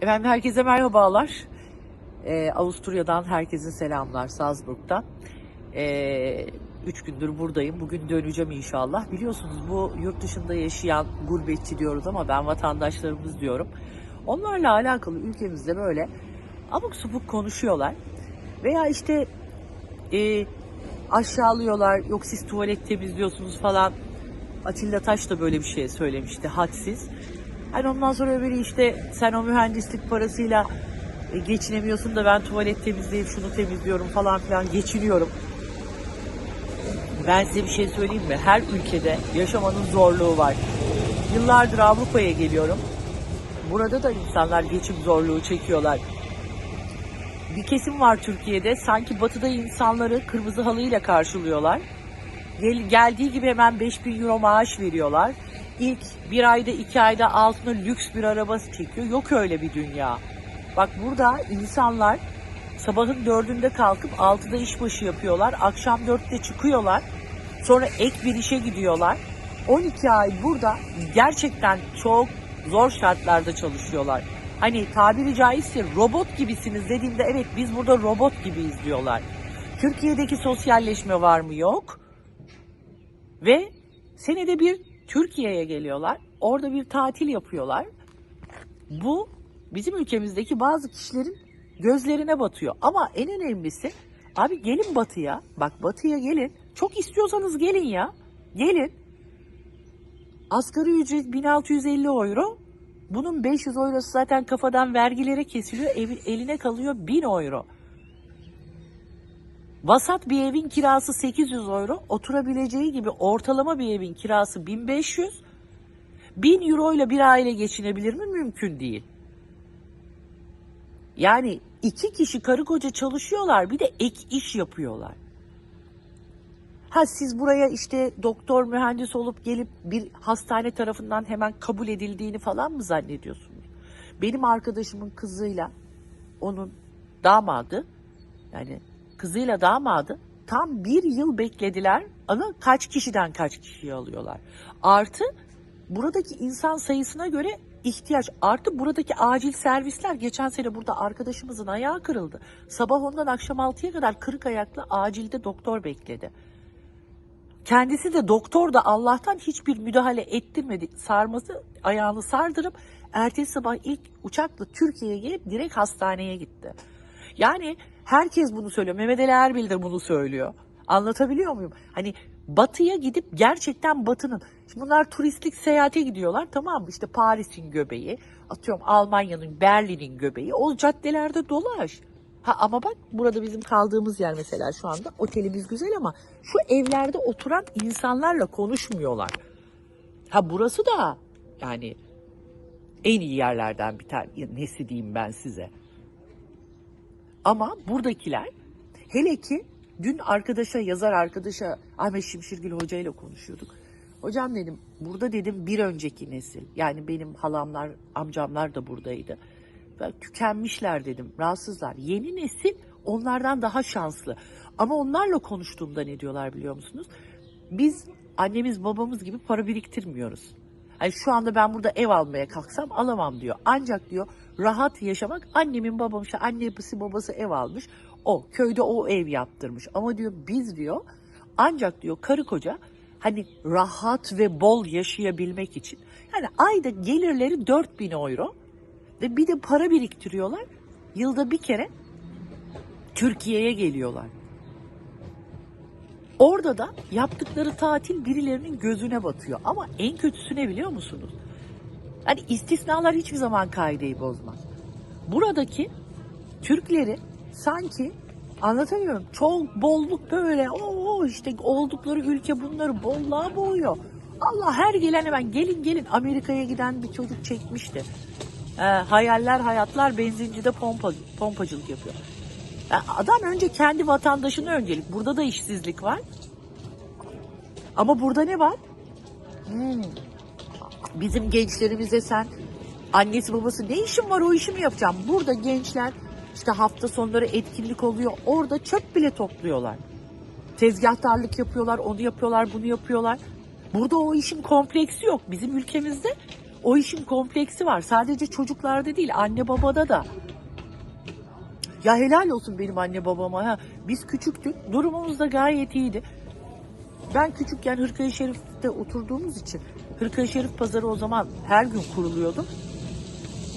Efendim herkese merhabalar. Ee, Avusturya'dan herkese selamlar Salzburg'dan. Ee, üç gündür buradayım. Bugün döneceğim inşallah. Biliyorsunuz bu yurt dışında yaşayan gurbetçi diyoruz ama ben vatandaşlarımız diyorum. Onlarla alakalı ülkemizde böyle abuk subuk konuşuyorlar. Veya işte e, aşağılıyorlar. Yok siz tuvalet temizliyorsunuz falan. Atilla Taş da böyle bir şey söylemişti. Hadsiz. Hani ondan sonra öbürü işte sen o mühendislik parasıyla e, geçinemiyorsun da ben tuvalet temizleyip şunu temizliyorum falan filan geçiniyorum. Ben size bir şey söyleyeyim mi? Her ülkede yaşamanın zorluğu var. Yıllardır Avrupa'ya geliyorum. Burada da insanlar geçim zorluğu çekiyorlar. Bir kesim var Türkiye'de sanki batıda insanları kırmızı halıyla karşılıyorlar. Gel, geldiği gibi hemen 5000 euro maaş veriyorlar. İlk bir ayda iki ayda altına lüks bir araba çekiyor. Yok öyle bir dünya. Bak burada insanlar sabahın dördünde kalkıp altıda işbaşı yapıyorlar. Akşam dörtte çıkıyorlar. Sonra ek bir işe gidiyorlar. 12 ay burada gerçekten çok zor şartlarda çalışıyorlar. Hani tabiri caizse robot gibisiniz dediğimde evet biz burada robot gibiyiz diyorlar. Türkiye'deki sosyalleşme var mı? Yok. Ve senede bir Türkiye'ye geliyorlar. Orada bir tatil yapıyorlar. Bu bizim ülkemizdeki bazı kişilerin gözlerine batıyor. Ama en önemlisi abi gelin batıya. Bak batıya gelin. Çok istiyorsanız gelin ya. Gelin. Asgari ücret 1650 euro. Bunun 500 eurosu zaten kafadan vergilere kesiliyor. Eline kalıyor 1000 euro. Vasat bir evin kirası 800 euro. Oturabileceği gibi ortalama bir evin kirası 1500. 1000 euro ile bir aile geçinebilir mi? Mümkün değil. Yani iki kişi karı koca çalışıyorlar bir de ek iş yapıyorlar. Ha siz buraya işte doktor mühendis olup gelip bir hastane tarafından hemen kabul edildiğini falan mı zannediyorsunuz? Benim arkadaşımın kızıyla onun damadı yani kızıyla damadı tam bir yıl beklediler ama kaç kişiden kaç kişiyi alıyorlar. Artı buradaki insan sayısına göre ihtiyaç artı buradaki acil servisler geçen sene burada arkadaşımızın ayağı kırıldı. Sabah ondan akşam 6'ya kadar kırık ayaklı acilde doktor bekledi. Kendisi de doktor da Allah'tan hiçbir müdahale ettirmedi. Sarması ayağını sardırıp ertesi sabah ilk uçakla Türkiye'ye gelip direkt hastaneye gitti. Yani herkes bunu söylüyor. Mehmet Ali Erbil de bunu söylüyor. Anlatabiliyor muyum? Hani batıya gidip gerçekten batının. Şimdi bunlar turistlik seyahate gidiyorlar tamam mı? İşte Paris'in göbeği, atıyorum Almanya'nın, Berlin'in göbeği. O caddelerde dolaş. Ha ama bak burada bizim kaldığımız yer mesela şu anda otelimiz güzel ama şu evlerde oturan insanlarla konuşmuyorlar. Ha burası da yani en iyi yerlerden bir tanesi diyeyim ben size. Ama buradakiler hele ki dün arkadaşa yazar arkadaşa Ahmet Şimşirgil Hoca ile konuşuyorduk. Hocam dedim burada dedim bir önceki nesil yani benim halamlar amcamlar da buradaydı. Tükenmişler dedim rahatsızlar. Yeni nesil onlardan daha şanslı. Ama onlarla konuştuğumda ne diyorlar biliyor musunuz? Biz annemiz babamız gibi para biriktirmiyoruz. Yani şu anda ben burada ev almaya kalksam alamam diyor. Ancak diyor rahat yaşamak annemin babam işte annesi babası ev almış. O köyde o ev yaptırmış. Ama diyor biz diyor ancak diyor karı koca hani rahat ve bol yaşayabilmek için. Yani ayda gelirleri 4000 euro ve bir de para biriktiriyorlar. Yılda bir kere Türkiye'ye geliyorlar. Orada da yaptıkları tatil birilerinin gözüne batıyor. Ama en kötüsü ne biliyor musunuz? Hani istisnalar hiçbir zaman kaideyi bozmaz. Buradaki Türkleri sanki anlatamıyorum. Çok bolluk böyle. Oo işte oldukları ülke bunları bolluğa boğuyor. Allah her gelen hemen gelin gelin Amerika'ya giden bir çocuk çekmişti. Ee, hayaller hayatlar benzincide pompa, pompacılık yapıyor. Yani adam önce kendi vatandaşını öncelik. Burada da işsizlik var. Ama burada ne var? Hmm. Bizim gençlerimize sen annesi babası ne işin var o işi mi yapacağım? Burada gençler işte hafta sonları etkinlik oluyor. Orada çöp bile topluyorlar. Tezgahtarlık yapıyorlar, onu yapıyorlar, bunu yapıyorlar. Burada o işin kompleksi yok. Bizim ülkemizde o işin kompleksi var. Sadece çocuklarda değil anne babada da. Ya helal olsun benim anne babama. Ha. Biz küçüktük. Durumumuz da gayet iyiydi. Ben küçükken Hırkaya Şerif'te oturduğumuz için Hırkaya Şerif pazarı o zaman her gün kuruluyordu.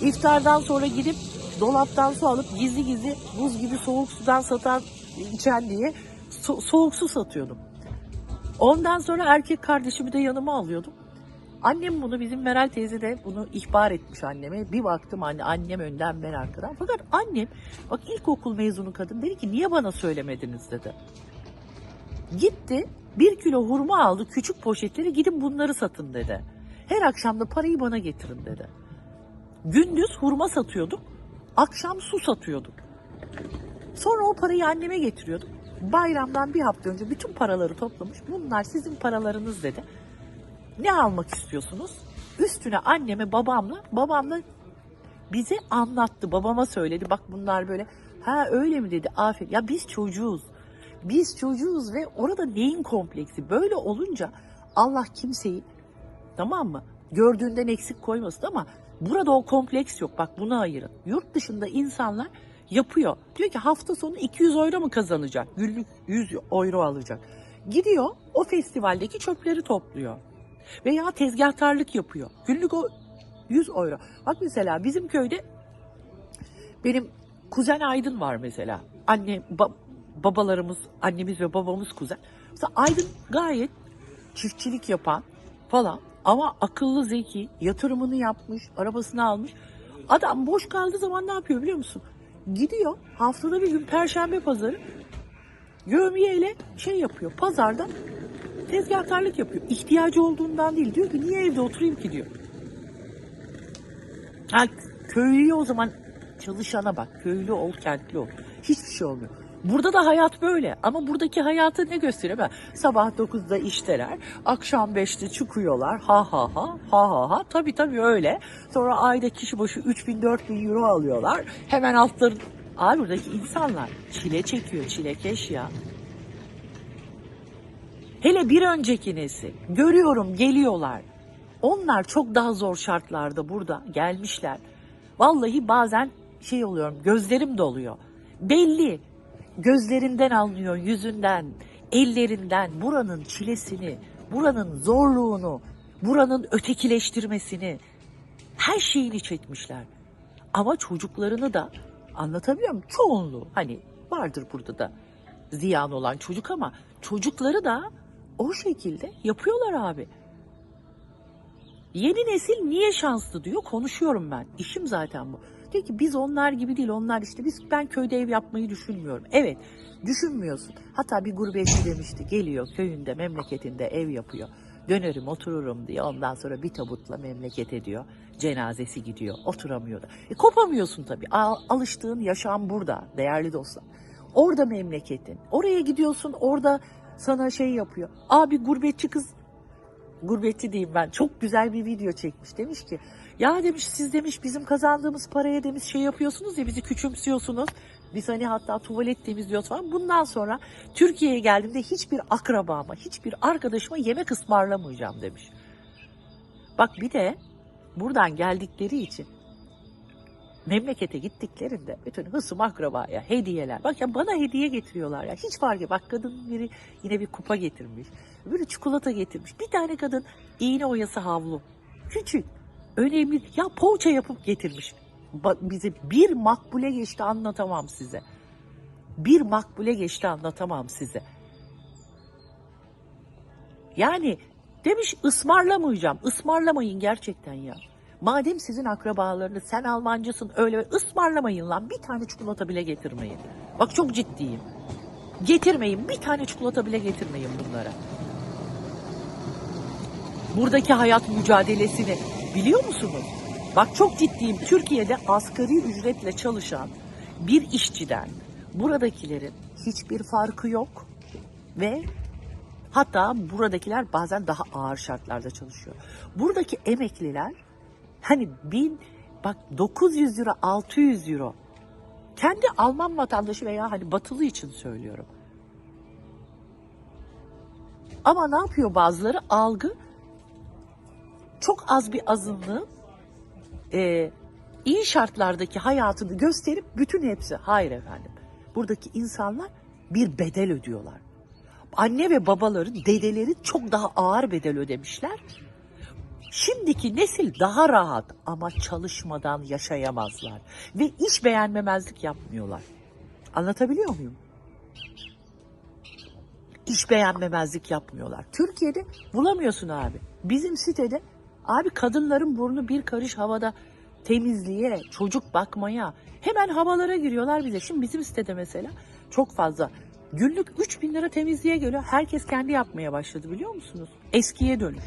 İftardan sonra gidip dolaptan su alıp gizli gizli buz gibi soğuk sudan satan içen diye so- soğuk su satıyordum. Ondan sonra erkek kardeşimi de yanıma alıyordum. Annem bunu bizim Meral teyze de bunu ihbar etmiş anneme. Bir baktım anne annem önden ben arkadan. Fakat annem bak ilkokul mezunu kadın dedi ki niye bana söylemediniz dedi. Gitti bir kilo hurma aldı küçük poşetleri gidin bunları satın dedi. Her akşam da parayı bana getirin dedi. Gündüz hurma satıyorduk. Akşam su satıyorduk. Sonra o parayı anneme getiriyordum. Bayramdan bir hafta önce bütün paraları toplamış. Bunlar sizin paralarınız dedi. Ne almak istiyorsunuz? Üstüne anneme babamla, babamla bize anlattı. Babama söyledi. Bak bunlar böyle. Ha öyle mi dedi. Aferin. Ya biz çocuğuz. Biz çocuğuz ve orada neyin kompleksi? Böyle olunca Allah kimseyi tamam mı? Gördüğünden eksik koymasın ama burada o kompleks yok. Bak bunu ayırın. Yurt dışında insanlar yapıyor. Diyor ki hafta sonu 200 euro mu kazanacak? Günlük 100 euro alacak. Gidiyor o festivaldeki çöpleri topluyor. Veya tezgahtarlık yapıyor. Günlük o 100 euro. Bak mesela bizim köyde benim kuzen Aydın var mesela. Anne, babalarımız, annemiz ve babamız kuzen. Mesela Aydın gayet çiftçilik yapan falan ama akıllı zeki, yatırımını yapmış, arabasını almış. Adam boş kaldığı zaman ne yapıyor biliyor musun? Gidiyor haftada bir gün perşembe pazarı yövmiyeyle şey yapıyor pazarda tezgahtarlık yapıyor. İhtiyacı olduğundan değil. Diyor ki niye evde oturayım ki diyor. Ha, köylüye o zaman çalışana bak. Köylü ol, kentli ol. Hiçbir şey olmuyor. Burada da hayat böyle. Ama buradaki hayatı ne gösteriyor? Ben sabah 9'da işteler, akşam 5'te çıkıyorlar. Ha ha ha, ha ha ha. Tabii tabii öyle. Sonra ayda kişi başı 3000 4000 euro alıyorlar. Hemen altları... Abi buradaki insanlar çile çekiyor, çilekeş ya. Hele bir önceki nesil. Görüyorum geliyorlar. Onlar çok daha zor şartlarda burada gelmişler. Vallahi bazen şey oluyorum gözlerim doluyor. Belli. Gözlerinden anlıyor, yüzünden, ellerinden buranın çilesini, buranın zorluğunu, buranın ötekileştirmesini her şeyini çekmişler. Ama çocuklarını da anlatabiliyor muyum? Çoğunluğu hani vardır burada da ziyan olan çocuk ama çocukları da o şekilde yapıyorlar abi. Yeni nesil niye şanslı diyor konuşuyorum ben. İşim zaten bu. Diyor ki biz onlar gibi değil onlar işte biz ben köyde ev yapmayı düşünmüyorum. Evet düşünmüyorsun. Hatta bir gurbetçi demişti geliyor köyünde memleketinde ev yapıyor. Dönerim otururum diye ondan sonra bir tabutla memleket ediyor. Cenazesi gidiyor oturamıyor da. E, kopamıyorsun tabii. Al- alıştığın yaşam burada değerli dostlar. Orada memleketin. Oraya gidiyorsun orada sana şey yapıyor. Abi gurbetçi kız gurbetçi diyeyim ben. Çok güzel bir video çekmiş. Demiş ki ya demiş siz demiş bizim kazandığımız paraya demiş şey yapıyorsunuz ya bizi küçümsüyorsunuz. Biz hani hatta tuvalet temizliyoruz falan. Bundan sonra Türkiye'ye geldiğimde hiçbir akrabama, hiçbir arkadaşıma yemek ısmarlamayacağım demiş. Bak bir de buradan geldikleri için memlekete gittiklerinde bütün hısım akrabaya hediyeler. Bak ya bana hediye getiriyorlar ya. Hiç fark yok. Bak kadın biri yine bir kupa getirmiş. Böyle çikolata getirmiş. Bir tane kadın iğne oyası havlu. Küçük. Önemli. Ya poğaça yapıp getirmiş. Bize bir makbule geçti anlatamam size. Bir makbule geçti anlatamam size. Yani demiş ısmarlamayacağım. Ismarlamayın gerçekten ya. Madem sizin akrabalarınız sen Almancısın öyle ısmarlamayın lan. Bir tane çikolata bile getirmeyin. Bak çok ciddiyim. Getirmeyin. Bir tane çikolata bile getirmeyin bunlara. Buradaki hayat mücadelesini biliyor musunuz? Bak çok ciddiyim. Türkiye'de asgari ücretle çalışan bir işçiden buradakilerin hiçbir farkı yok ve hatta buradakiler bazen daha ağır şartlarda çalışıyor. Buradaki emekliler hani bin bak 900 euro 600 euro kendi Alman vatandaşı veya hani batılı için söylüyorum. Ama ne yapıyor bazıları? Algı çok az bir azınlığın e, iyi şartlardaki hayatını gösterip bütün hepsi hayır efendim. Buradaki insanlar bir bedel ödüyorlar. Anne ve babaları, dedeleri çok daha ağır bedel ödemişler. Şimdiki nesil daha rahat ama çalışmadan yaşayamazlar ve iş beğenmemezlik yapmıyorlar. Anlatabiliyor muyum? İş beğenmemezlik yapmıyorlar. Türkiye'de bulamıyorsun abi. Bizim sitede abi kadınların burnu bir karış havada temizliğe, çocuk bakmaya hemen havalara giriyorlar bize. Şimdi bizim sitede mesela çok fazla günlük 3000 lira temizliğe geliyor. Herkes kendi yapmaya başladı biliyor musunuz? Eskiye dönüş.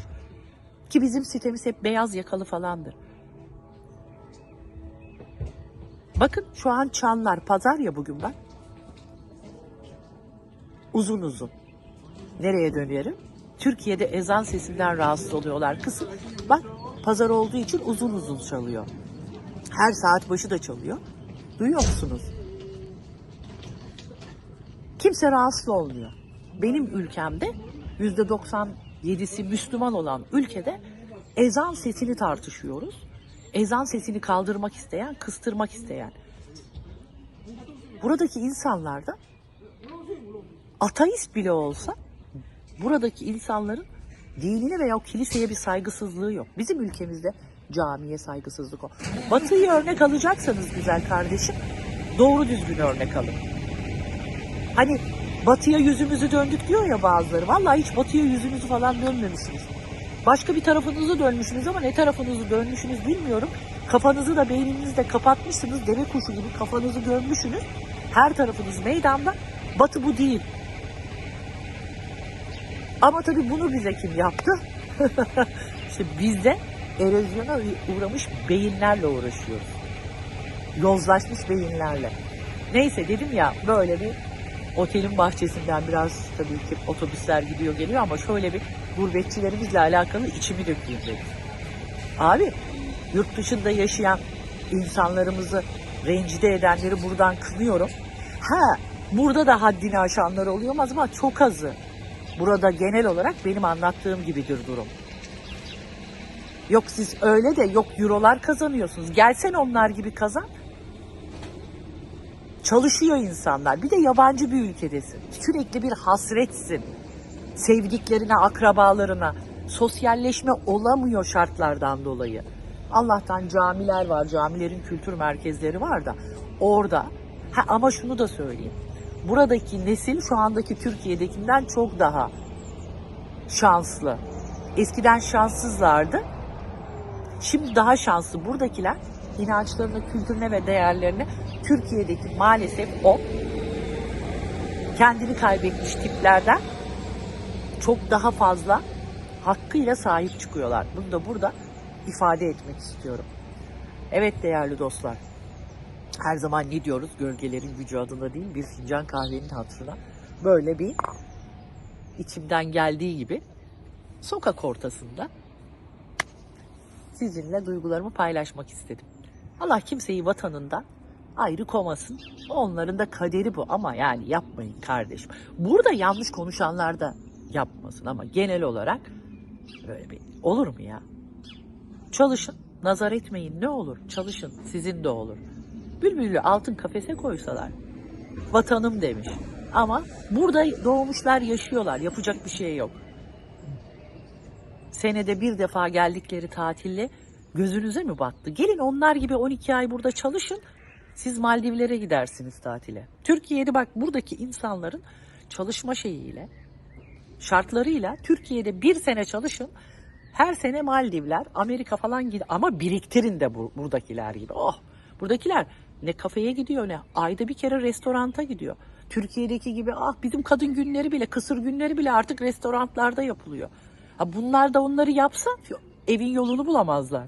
Ki bizim sitemiz hep beyaz yakalı falandır. Bakın şu an çanlar pazar ya bugün bak. Uzun uzun. Nereye dönüyorum? Türkiye'de ezan sesinden rahatsız oluyorlar. Kısım bak pazar olduğu için uzun uzun çalıyor. Her saat başı da çalıyor. Duyuyor musunuz? Kimse rahatsız olmuyor. Benim ülkemde yüzde 97'si Müslüman olan ülkede ezan sesini tartışıyoruz. Ezan sesini kaldırmak isteyen, kıstırmak isteyen. Buradaki insanlar da ateist bile olsa buradaki insanların dinine veya o kiliseye bir saygısızlığı yok. Bizim ülkemizde camiye saygısızlık o. Batıyı örnek alacaksanız güzel kardeşim doğru düzgün örnek alın. Hani batıya yüzümüzü döndük diyor ya bazıları. Vallahi hiç batıya yüzünüzü falan dönmemişsiniz. Başka bir tarafınızı dönmüşsünüz ama ne tarafınızı dönmüşsünüz bilmiyorum. Kafanızı da beyninizi de kapatmışsınız. Deve kuşu gibi kafanızı gömmüşsünüz. Her tarafınız meydanda. Batı bu değil. Ama tabii bunu bize kim yaptı? işte biz de erozyona uğramış beyinlerle uğraşıyoruz. Yozlaşmış beyinlerle. Neyse dedim ya böyle bir otelin bahçesinden biraz tabii ki otobüsler gidiyor geliyor ama şöyle bir gurbetçilerimizle alakalı içimi dökeyim dedim. Abi yurt dışında yaşayan insanlarımızı rencide edenleri buradan kınıyorum. Ha burada da haddini aşanlar oluyor ama çok azı. Burada genel olarak benim anlattığım gibidir durum. Yok siz öyle de yok eurolar kazanıyorsunuz. Gelsen onlar gibi kazan. Çalışıyor insanlar. Bir de yabancı bir ülkedesin. Sürekli bir hasretsin. Sevdiklerine, akrabalarına. Sosyalleşme olamıyor şartlardan dolayı. Allah'tan camiler var, camilerin kültür merkezleri var da orada. Ha, ama şunu da söyleyeyim. Buradaki nesil şu andaki Türkiye'dekinden çok daha şanslı. Eskiden şanssızlardı. Şimdi daha şanslı buradakiler inançlarına, kültürüne ve değerlerine Türkiye'deki maalesef o kendini kaybetmiş tiplerden çok daha fazla hakkıyla sahip çıkıyorlar. Bunu da burada ifade etmek istiyorum. Evet değerli dostlar. Her zaman ne diyoruz? Gölgelerin gücü adına değil bir fincan kahvenin hatırına. Böyle bir içimden geldiği gibi sokak ortasında sizinle duygularımı paylaşmak istedim. Allah kimseyi vatanından ayrı komasın. Onların da kaderi bu ama yani yapmayın kardeşim. Burada yanlış konuşanlar da yapmasın ama genel olarak böyle bir olur mu ya? Çalışın, nazar etmeyin ne olur? Çalışın, sizin de olur. Bülbülü altın kafese koysalar vatanım demiş. Ama burada doğmuşlar, yaşıyorlar. Yapacak bir şey yok. Senede bir defa geldikleri tatille gözünüze mi battı? Gelin onlar gibi 12 ay burada çalışın. Siz Maldivlere gidersiniz tatile. Türkiye'de bak buradaki insanların çalışma şeyiyle, şartlarıyla Türkiye'de bir sene çalışın. Her sene Maldivler, Amerika falan gid ama biriktirin de bu, buradakiler gibi. Oh, buradakiler ne kafeye gidiyor ne ayda bir kere restoranta gidiyor. Türkiye'deki gibi ah bizim kadın günleri bile, kısır günleri bile artık restoranlarda yapılıyor. Ha bunlar da onları yapsa evin yolunu bulamazlar.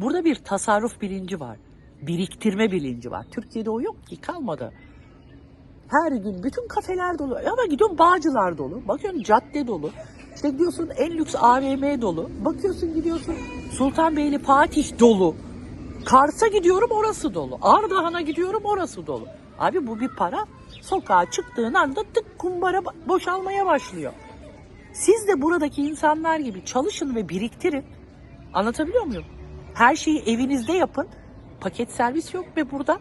Burada bir tasarruf bilinci var. Biriktirme bilinci var. Türkiye'de o yok ki kalmadı. Her gün bütün kafeler dolu. Ama gidiyorsun Bağcılar dolu. Bakıyorsun cadde dolu. İşte gidiyorsun en lüks AVM dolu. Bakıyorsun gidiyorsun Sultanbeyli Fatih dolu. Kars'a gidiyorum orası dolu. Ardahan'a gidiyorum orası dolu. Abi bu bir para. Sokağa çıktığın anda tık kumbara boşalmaya başlıyor. Siz de buradaki insanlar gibi çalışın ve biriktirin. Anlatabiliyor muyum? Her şeyi evinizde yapın. Paket servis yok be burada.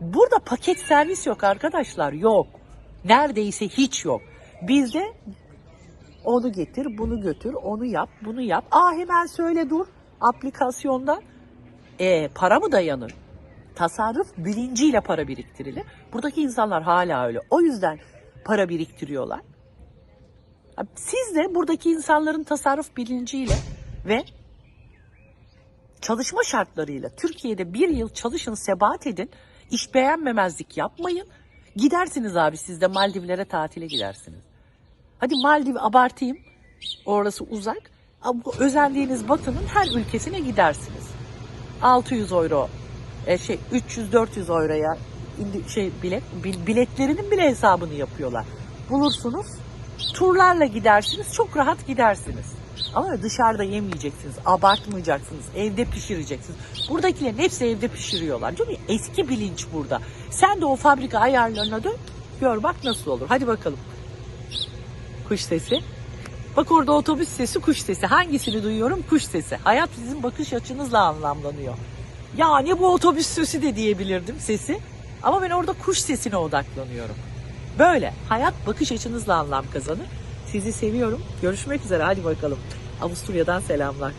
Burada paket servis yok arkadaşlar. Yok. Neredeyse hiç yok. Bizde onu getir, bunu götür, onu yap, bunu yap. Aa hemen söyle dur aplikasyonda. E, para mı dayanır? Tasarruf bilinciyle para biriktirilir. Buradaki insanlar hala öyle. O yüzden para biriktiriyorlar. Siz de buradaki insanların tasarruf bilinciyle ve çalışma şartlarıyla Türkiye'de bir yıl çalışın, sebat edin. iş beğenmemezlik yapmayın. Gidersiniz abi siz de Maldivlere tatile gidersiniz. Hadi Maldiv abartayım. Orası uzak. Ama özendiğiniz batının her ülkesine gidersiniz. 600 euro, e, şey 300-400 euroya şey bilet bil- biletlerinin bile hesabını yapıyorlar. Bulursunuz. Turlarla gidersiniz. Çok rahat gidersiniz. Ama dışarıda yemeyeceksiniz. Abartmayacaksınız. Evde pişireceksiniz. Buradakilerin hepsi evde pişiriyorlar. Çünkü eski bilinç burada. Sen de o fabrika ayarlarına dön. Gör bak nasıl olur. Hadi bakalım. Kuş sesi. Bak orada otobüs sesi, kuş sesi. Hangisini duyuyorum? Kuş sesi. Hayat sizin bakış açınızla anlamlanıyor. Yani bu otobüs sesi de diyebilirdim sesi. Ama ben orada kuş sesine odaklanıyorum. Böyle. Hayat bakış açınızla anlam kazanır. Sizi seviyorum. Görüşmek üzere. Hadi bakalım. Avusturya'dan selamlar.